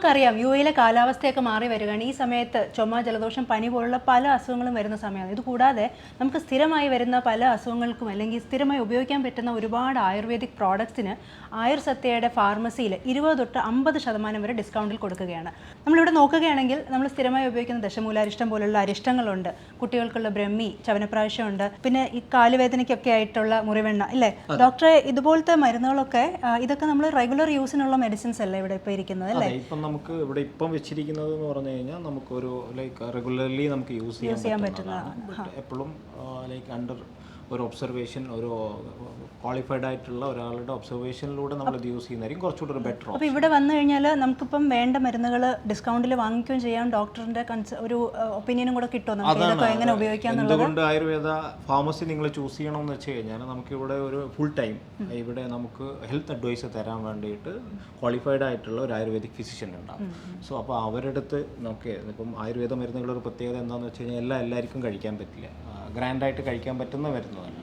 നമുക്കറിയാം യു എയിലെ കാലാവസ്ഥയൊക്കെ മാറി വരികയാണ്. ഈ സമയത്ത് ചുമ ജലദോഷം പനി പോലുള്ള പല അസുഖങ്ങളും വരുന്ന സമയമാണ്. ഇതുകൂടാതെ നമുക്ക് സ്ഥിരമായി വരുന്ന പല അസുഖങ്ങൾക്കും അല്ലെങ്കിൽ സ്ഥിരമായി ഉപയോഗിക്കാൻ പറ്റുന്ന ഒരുപാട് ആയുർവേദിക് പ്രോഡക്ട്സിന് ആയുർ സത്യയുടെ ഫാർമസിയിൽ ഇരുപത് തൊട്ട് അമ്പത് ശതമാനം വരെ ഡിസ്കൗണ്ടിൽ കൊടുക്കുകയാണ്. നമ്മളിവിടെ നോക്കുകയാണെങ്കിൽ നമ്മൾ സ്ഥിരമായി ഉപയോഗിക്കുന്ന ദശമൂലാരിഷ്ടം പോലുള്ള അരിഷ്ടങ്ങളുണ്ട്. കുട്ടികൾക്കുള്ള ബ്രഹ്മി ചവനപ്രാവശ്യമുണ്ട്. പിന്നെ ഈ കാലുവേദനയ്ക്കൊക്കെ ആയിട്ടുള്ള മുറിവെണ്ണ ഇല്ലേ? ഡോക്ടറെ ഇതുപോലത്തെ മരുന്നുകളൊക്കെ ഇതൊക്കെ നമ്മൾ റെഗുലർ യൂസിനുള്ള മെഡിസിൻസ് അല്ലേ ഇവിടെ ഇപ്പോൾ ഇരിക്കുന്നത് അല്ലേ? ഇപ്പം നമുക്ക് ഇവിടെ ഇപ്പം വെച്ചിരിക്കുന്നത് എന്ന് പറഞ്ഞു കഴിഞ്ഞാൽ നമുക്കൊരു ലൈക്ക് റെഗുലർലി നമുക്ക് യൂസ് ചെയ്യാൻ പറ്റുന്നതാണ് എപ്പോഴും ലൈക്ക് അണ്ടർ ഒരു ഒബ്സർവേഷൻ ഒരു ക്വാളിഫൈഡ് ആയിട്ടുള്ള ഒരാളുടെ ഒബ്സർവേഷനിലൂടെ നമ്മൾ ഇത് യൂസ് ചെയ്യുന്നതായിരിക്കും. കുറച്ചുകൂടി ഒരു ബെറ്റർ അപ്പോൾ ഇവിടെ വന്നു കഴിഞ്ഞാൽ നമുക്കിപ്പം വേണ്ട മരുന്നുകൾ ഡിസ്കൗണ്ടിൽ വാങ്ങിക്കുകയും ചെയ്യാം. ഡോക്ടറിന്റെ കൺസ ഒരു ഒപ്പീനിയനും കൂടെ കിട്ടുമോ നമുക്ക്? എങ്ങനെ ഉപയോഗിക്കാം എന്തുകൊണ്ട് ആയുർവേദ ഫാർമസി നിങ്ങൾ ചൂസ് ചെയ്യണമെന്ന് വെച്ച് കഴിഞ്ഞാൽ നമുക്കിവിടെ ഒരു ഫുൾ ടൈം ഇവിടെ നമുക്ക് ഹെൽത്ത് അഡ്വൈസ് തരാൻ വേണ്ടിയിട്ട് ക്വാളിഫൈഡ് ആയിട്ടുള്ള ഒരു ആയുർവേദിക് ഫിസിഷ്യൻ ഉണ്ടാവും. സോ അപ്പോൾ അവരുടെ അടുത്ത് നമുക്ക് ഇപ്പം ആയുർവേദ മരുന്നുകളുടെ ഒരു പ്രത്യേകത എന്താണെന്ന് വെച്ച് കഴിഞ്ഞാൽ എല്ലാം എല്ലാവർക്കും കഴിക്കാൻ പറ്റില്ല. ഗ്രാൻഡായിട്ട് കഴിക്കാൻ പറ്റുന്ന വരുന്നതാണ്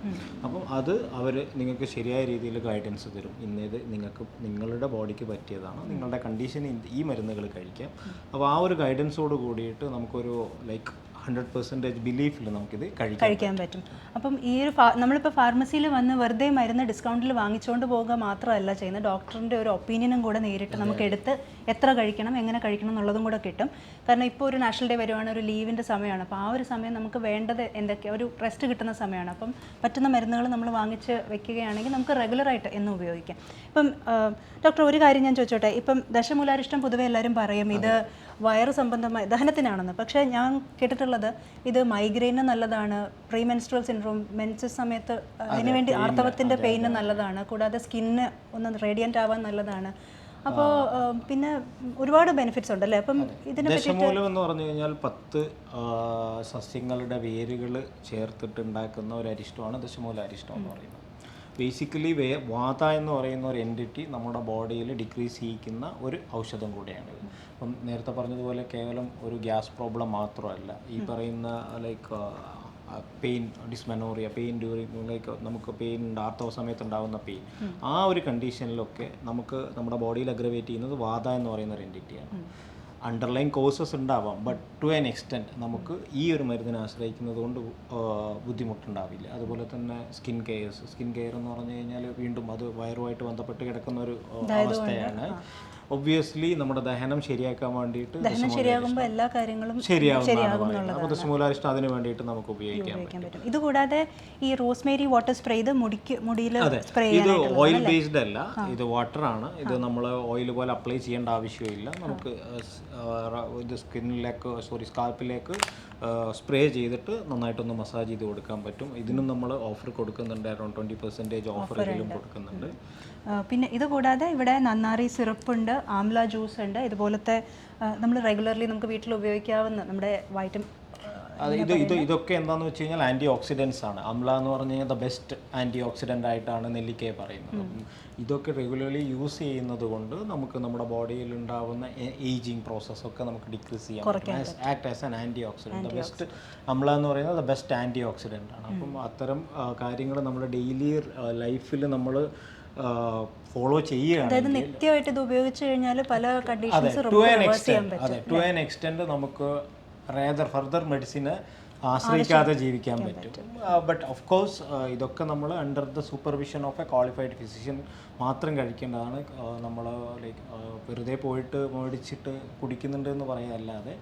അപ്പം അത് അവർ നിങ്ങൾക്ക് ശരിയായ രീതിയിൽ ഗൈഡൻസ് തരും. ഇന്നത് നിങ്ങൾക്ക് നിങ്ങളുടെ ബോഡിക്ക് പറ്റിയതാണ് നിങ്ങളുടെ കണ്ടീഷൻ ഈ മരുന്നുകൾ കഴിക്കാം. അപ്പോൾ ആ ഒരു ഗൈഡൻസോട് കൂടിയിട്ട് നമുക്കൊരു ലൈക്ക് ഹൺഡ്രഡ് പെർസെന്റേജ് ബിലീഫിൽ നമുക്കിത് കഴിക്കാം കഴിക്കാൻ പറ്റും. അപ്പം ഈ ഒരു നമ്മളിപ്പോൾ ഫാർമസിയിൽ വന്ന് വെറുതെ മരുന്ന് ഡിസ്കൗണ്ടിൽ വാങ്ങിച്ചുകൊണ്ട് പോവുക മാത്രമല്ല ചെയ്യുന്നത്. ഡോക്ടറിന്റെ ഒരു ഒപ്പീനിയനും കൂടെ നേരിട്ട് നമുക്ക് എടുത്ത് എത്ര കഴിക്കണം എങ്ങനെ കഴിക്കണം എന്നുള്ളതും കൂടെ കിട്ടും. കാരണം ഇപ്പോൾ ഒരു നാഷണൽ ഡേ വരുവാണ് ഒരു ലീവിന്റെ സമയമാണ്. അപ്പോൾ ആ ഒരു സമയം നമുക്ക് വേണ്ടത് എന്തൊക്കെ ഒരു റെസ്റ്റ് കിട്ടുന്ന സമയമാണ്. അപ്പം പറ്റുന്ന മരുന്നുകൾ നമ്മൾ വാങ്ങിച്ച് വെക്കുകയാണെങ്കിൽ നമുക്ക് റെഗുലറായിട്ട് എന്നും ഉപയോഗിക്കാം. ഇപ്പം ഡോക്ടർ ഒരു കാര്യം ഞാൻ ചോദിച്ചോട്ടെ. ഇപ്പം ദശമൂലാരിഷ്ടം പൊതുവെ എല്ലാവരും പറയും ഇത് വയറ് സംബന്ധമായ ദഹനത്തിനാണെന്ന്. പക്ഷേ ഞാൻ കേട്ടിട്ടുള്ളത് ഇത് മൈഗ്രെയിന് നല്ലതാണ് പ്രീ മെൻസ്ട്രൽ സിൻഡ്രോം മെൻസസ് സമയത്ത് അതിനുവേണ്ടി ആർത്തവത്തിന്റെ പെയിന് നല്ലതാണ്. കൂടാതെ സ്കിന്ന് ഒന്ന് റേഡിയന്റ് ആവാൻ നല്ലതാണ്. അപ്പോൾ പിന്നെ ഒരുപാട് ബെനിഫിറ്റ്സ് ഉണ്ട് അല്ലേ? അപ്പം ഇതിനെ ദശമൂലം എന്ന് പറഞ്ഞു കഴിഞ്ഞാൽ പത്ത് സസ്യങ്ങളുടെ വേരുകൾ ചേർത്തിട്ട് ഉണ്ടാക്കുന്ന ഒരു അരിഷ്ടമാണ് ദശമൂല അരിഷ്ടം എന്ന് പറയുന്നത്. ബേസിക്കലി വേ വാത എന്ന് പറയുന്ന ഒരു എന്റിറ്റി നമ്മുടെ ബോഡിയിൽ ഡിക്രീസ് ചെയ്യിക്കുന്ന ഒരു ഔഷധം കൂടിയാണ് അപ്പം നേരത്തെ പറഞ്ഞതുപോലെ കേവലം ഒരു ഗ്യാസ് പ്രോബ്ലം മാത്രമല്ല. ഈ പറയുന്ന like pain dysmenorrhoea pain during like നമുക്ക് പെയിൻ ഉണ്ട് ആർത്തവ സമയത്ത് ഉണ്ടാകുന്ന പെയിൻ ആ ഒരു കണ്ടീഷനിലൊക്കെ നമുക്ക് നമ്മുടെ ബോഡിയിൽ അഗ്രവേറ്റ് ചെയ്യുന്നത് വാത എന്ന് പറയുന്ന ഒരു എന്റിറ്റിയാണ് അണ്ടർലൈൻ കോസസ് ഉണ്ടാവാം. ബട്ട് ടു ആൻ എക്സ്റ്റെന്റ് നമുക്ക് ഈ ഒരു മരുന്നിനെ ആശ്രയിക്കുന്നത് കൊണ്ട് ബുദ്ധിമുട്ടുണ്ടാവില്ല. അതുപോലെ തന്നെ സ്കിൻ കെയർസ് സ്കിൻ കെയർ എന്ന് പറഞ്ഞു കഴിഞ്ഞാൽ വീണ്ടും അത് വയറുമായിട്ട് ബന്ധപ്പെട്ട് കിടക്കുന്ന ഒരു അവസ്ഥയാണ്. ഒബ്വിയസ്ലി നമ്മുടെ ദഹനം ശരിയാക്കാൻ വേണ്ടിയിട്ട് ദഹനം ശരിയാകുമ്പോൾ എല്ലാ കാര്യങ്ങളും ശരിയാകുന്നതാണ് പറയുന്നത്. അപ്പോൾ ദശമൂലാരിഷ്ടം അതിന് വേണ്ടിയിട്ട് നമുക്ക് ഉപയോഗിക്കാം ഉപയോഗിക്കാൻ പറ്റും. ഇതുകൂടാതെ ഈ റോസ്മേരി വാട്ടർ സ്പ്രേ ഇത് മുടിക്ക് മുടിയിൽ സ്പ്രേ ഇത് ഓയിൽ ബേസ്ഡ് അല്ല. ഇത് വാട്ടർ ആണ്. ഇത് നമ്മൾ ഓയിൽ പോലെ അപ്ലൈ ചെയ്യേണ്ട ആവശ്യമില്ല. നമുക്ക് ഇത് സ്കിന്നിലേക്ക് സോറി സ്കാൽപ്പിലേക്ക് സ്പ്രേ ചെയ്തിട്ട് നന്നായിട്ടൊന്ന് മസാജ് ചെയ്ത് കൊടുക്കാൻ പറ്റും. ഇതിനും നമ്മൾ ഓഫർ കൊടുക്കുന്നുണ്ട്. അറൗണ്ട് ട്വന്റി പെർസെന്റേജ് ഓഫർ കൊടുക്കുന്നുണ്ട്. പിന്നെ ഇത് കൂടാതെ ഇവിടെ നന്നാറി സിറപ്പ് ഉണ്ട് ആംല ജ്യൂസ് ഉണ്ട്. ഇതുപോലത്തെ നമ്മൾ റെഗുലർലി നമുക്ക് വീട്ടിൽ ഉപയോഗിക്കാവുന്ന നമ്മുടെ വൈറ്റമിൻ ഇത് ഇത് ഇതൊക്കെ എന്താന്ന് വെച്ച് കഴിഞ്ഞാൽ ആന്റി ഓക്സിഡൻസ് ആണ്. അമ്ല എന്ന് പറഞ്ഞു കഴിഞ്ഞാൽ ദ ബെസ്റ്റ് ആന്റി ഓക്സിഡന്റ് ആയിട്ടാണ് നെല്ലിക്കയെ പറയുന്നത്. ഇതൊക്കെ റെഗുലർലി യൂസ് ചെയ്യുന്നത് കൊണ്ട് നമുക്ക് നമ്മുടെ ബോഡിയിൽ ഉണ്ടാവുന്ന ഏജിങ് പ്രോസസ്സൊക്കെ നമുക്ക് ഡിക്രീസ് ചെയ്യാൻ പറ്റും. Act as an antioxidant the best amla എന്ന് പറയുന്നത് ദ ബെസ്റ്റ് ആന്റി ഓക്സിഡന്റ് ആണ്. അപ്പം അത്തരം കാര്യങ്ങൾ നമ്മുടെ ഡെയിലി ലൈഫിൽ നമ്മൾ ഫോളോ ചെയ്യുകയാണ് നിത്യമായിട്ട് ഇത് ഉപയോഗിച്ചു കഴിഞ്ഞാൽ പല കണ്ടീഷൻസ് അതെ ടു ആൻ എക്സ്റ്റെൻഡ് നമുക്ക് റേദർ ഫർദർ മെഡിസിന് ആശ്രയിക്കാതെ ജീവിക്കാൻ പറ്റും. ബട്ട് ഓഫ് കോഴ്സ് ഇതൊക്കെ നമ്മൾ under the supervision of a qualified physician മാത്രം കഴിക്കേണ്ടതാണ്. നമ്മൾ ലൈക്ക് വെറുതെ പോയിട്ട് മേടിച്ചിട്ട് കുടിക്കുന്നുണ്ട് എന്ന് പറയുന്നതല്ലാതെ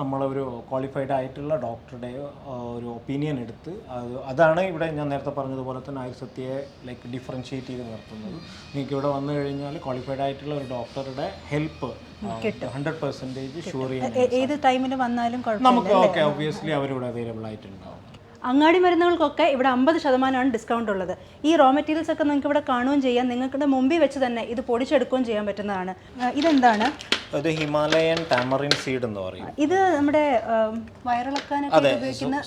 നമ്മളൊരു ക്വാളിഫൈഡ് ആയിട്ടുള്ള ഡോക്ടറുടെ ഒരു ഒപ്പീനിയൻ എടുത്ത് അത് അതാണ് ഇവിടെ ഞാൻ നേരത്തെ പറഞ്ഞതുപോലെ തന്നെ ആയുർസത്യയെ ലൈക്ക് ഡിഫറൻഷിയേറ്റ് ചെയ്ത് നിർത്തുന്നത്. നിങ്ങൾക്ക് ഇവിടെ വന്നു കഴിഞ്ഞാൽ ക്വാളിഫൈഡ് ആയിട്ടുള്ള ഒരു ഡോക്ടറുടെ ഹെൽപ്പ് ഹൺഡ്രഡ് പെർസെന്റേജ് ഷുവർ ചെയ്യാൻ ഏത് ടൈമിൽ വന്നാലും നമുക്ക് ഓക്കെ ഒബ്വിയസ്ലി അവരിവിടെ അവൈലബിൾ ആയിട്ടുണ്ടാവും. അങ്ങാടി മരുന്നുകൾക്കൊക്കെ ഇവിടെ അമ്പത് ശതമാനമാണ് ഡിസ്കൗണ്ട് ഉള്ളത്. ഈ റോ മെറ്റീരിയൽസ് ഒക്കെ നിങ്ങൾക്ക് ഇവിടെ കാണുകയും ചെയ്യാം. നിങ്ങളുടെ മുമ്പിൽ വെച്ച് തന്നെ ഇത് പൊടിച്ചെടുക്കുകയും ചെയ്യാൻ പറ്റുന്നതാണ്. ഇതെന്താണ്? അത് ഹിമാലയൻ ടാമറിൻ സീഡ് എന്ന് പറയും. ഇത് നമ്മുടെ വയറിളക്കാനൊക്കെ ഉപയോഗിക്കുന്ന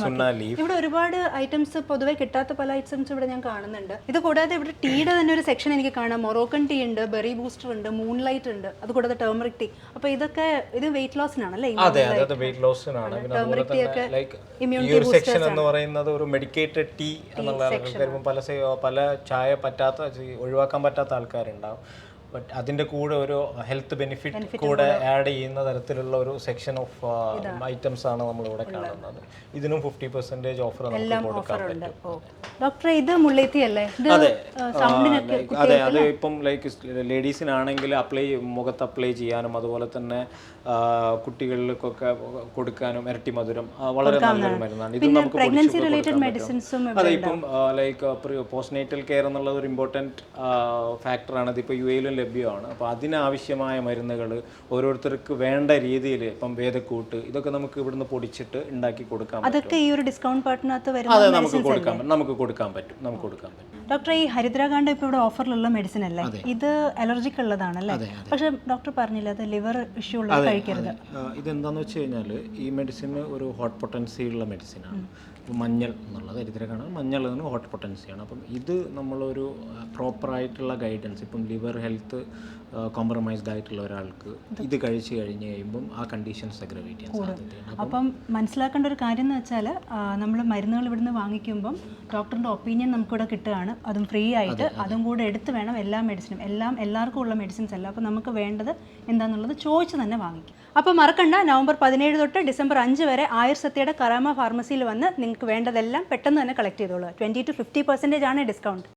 സുന്നാ ലീഫ്. ഇവിടെ ഒരുപാട് ഐറ്റംസ് പൊതുവെ കിട്ടാത്ത പല ഐറ്റംസ് ഇവിടെ ഞാൻ കാണുന്നുണ്ട്. ഇത് കൂടാതെ ഇവിടെ ടീയുടെ തന്നെ ഒരു സെക്ഷൻ എനിക്ക് കാണാം. മൊറോക്കൻ ടീ ഉണ്ട് ബെറി ബൂസ്റ്റർ ഉണ്ട് മൂൺ ലൈറ്റ് ഉണ്ട്. അത് കൂടാതെ ടേമറിക് ടീ. അപ്പൊ ഇതൊക്കെ ഇത് വെയിറ്റ് ലോസിനാണല്ലേ അതെ അതെ അത് വെയിറ്റ് ലോസിനാണ് പിന്നെ അതുപോലെ തന്നെ ലൈക്ക് ഈ ഒരു സെക്ഷൻ എന്ന് പറയുന്നത് ഒരു മെഡിക്കേറ്റഡ് ടീ എന്നുള്ള പല പല ചായ പറ്റാത്ത ഒഴിവാക്കാൻ പറ്റാത്ത ആൾക്കാരുണ്ടാവും. ബട്ട് അതിന്റെ കൂടെ ഒരു ഹെൽത്ത് ബെനിഫിറ്റ് കൂടെ ആഡ് ചെയ്യുന്ന തരത്തിലുള്ള ഒരു സെക്ഷൻ ഓഫ് ഐറ്റംസ് ആണ് നമ്മൾ ഇവിടെ കാണുന്നത്. ഇതിനും ഫിഫ്റ്റി പെർസെന്റേജ് ഓഫർ ഡോക്ടറെ ഇത് മുള്ളേത്തി അല്ലേ? അതെ. like അതെ അത്. ഇപ്പം ലൈക്ക് ലേഡീസിനാണെങ്കിൽ അപ്ലൈ മുഖത്ത് അപ്ലൈ ചെയ്യാനും അതുപോലെ തന്നെ കുട്ടികൾക്കൊക്കെ കൊടുക്കാനും ഇരട്ടി മധുരം വളരെ നല്ലൊരു മരുന്നാണ്. ഇത് നമുക്ക്. അതെ ഇപ്പം ലൈക്ക് പോസ്റ്റ്നേറ്റൽ കെയർ എന്നുള്ളത് ഒരു ഇമ്പോർട്ടന്റ് ഫാക്ടറാണ് ഇതിപ്പോൾ യു എയിലും ലഭ്യമാണ്. അപ്പോൾ അതിനാവശ്യമായ മരുന്നുകൾ ഓരോരുത്തർക്ക് വേണ്ട രീതിയിൽ ഇപ്പം വേദക്കൂട്ട് ഇതൊക്കെ നമുക്ക് ഇവിടുന്ന് പൊടിച്ചിട്ട് ഉണ്ടാക്കി കൊടുക്കാൻ അതൊക്കെ ഈ ഒരു ഡിസ്കൗണ്ട് പാർട്ടിനകത്ത് അതെ നമുക്ക് കൊടുക്കാൻ പറ്റും. നമുക്ക് കൊടുക്കാൻ പറ്റും. നമുക്ക് കൊടുക്കാൻ പറ്റും. ഡോക്ടർ ഈ ഹരിദ്രാകാണ്ട് ഇപ്പോൾ ഇവിടെ ഓഫറിലുള്ള മെഡിസിൻ അല്ലേ? ഇത് അലർജിക്ക് ഉള്ളതാണല്ലേ പക്ഷെ ഡോക്ടർ പറഞ്ഞില്ല അത് ലിവർ ഇഷ്യൂ ഉള്ളത് കഴിക്കരുത്? ഇതെന്താന്ന് വെച്ച് കഴിഞ്ഞാൽ ഈ മെഡിസിൻ ഒരു ഹോട്ട് പൊട്ടൻസി ഉള്ള മെഡിസിനാണ് ഇപ്പം മഞ്ഞൾ എന്നുള്ളത് എരിതിരക്കാണ് മഞ്ഞൾ എന്ന് ഹോട്ട് പൊട്ടൻസിയാണ് അപ്പം ഇത് നമ്മളൊരു പ്രോപ്പറായിട്ടുള്ള ഗൈഡൻസ് ഇപ്പം ലിവർ ഹെൽത്ത് കോംപ്രമൈസ്ഡ് ആയിട്ടുള്ള ഒരാൾക്ക് ഇത് കഴിച്ചു കഴിഞ്ഞ് കഴിയുമ്പം ആ കണ്ടീഷൻസ് അഗ്രവേറ്റ് ചെയ്യാൻ സാധ്യതയുണ്ട്. അപ്പം മനസ്സിലാക്കേണ്ട ഒരു കാര്യം എന്ന് വെച്ചാൽ നമ്മൾ മരുന്നുകൾ ഇവിടുന്ന് വാങ്ങിക്കുമ്പം ഡോക്ടറിന്റെ ഒപ്പീനിയൻ നമുക്കിവിടെ കിട്ടുകയാണ്. അതും ഫ്രീ ആയിട്ട് അതും കൂടെ എടുത്ത് വേണം എല്ലാ മെഡിസിനും എല്ലാം എല്ലാവർക്കും ഉള്ള മെഡിസിൻസ് അല്ല? അപ്പോൾ നമുക്ക് വേണ്ടത് എന്താണെന്നുള്ളത് ചോദിച്ച് തന്നെ വാങ്ങിക്കും. അപ്പോൾ മറക്കണ്ട നവംബർ പതിനേഴ് തൊട്ട് ഡിസംബർ അഞ്ച് വരെ ആയുർ സത്യയുടെ കറാമ ഫാർമസിയിൽ വന്ന് നിങ്ങൾക്ക് വേണ്ടതെല്ലാം പെട്ടെന്ന് തന്നെ കളക്ട് ചെയ്തോളൂ ട്വന്റി ടു ഫിഫ്റ്റി പെർസെന്റേജ് ആണ് ഡിസ്കൗണ്ട്.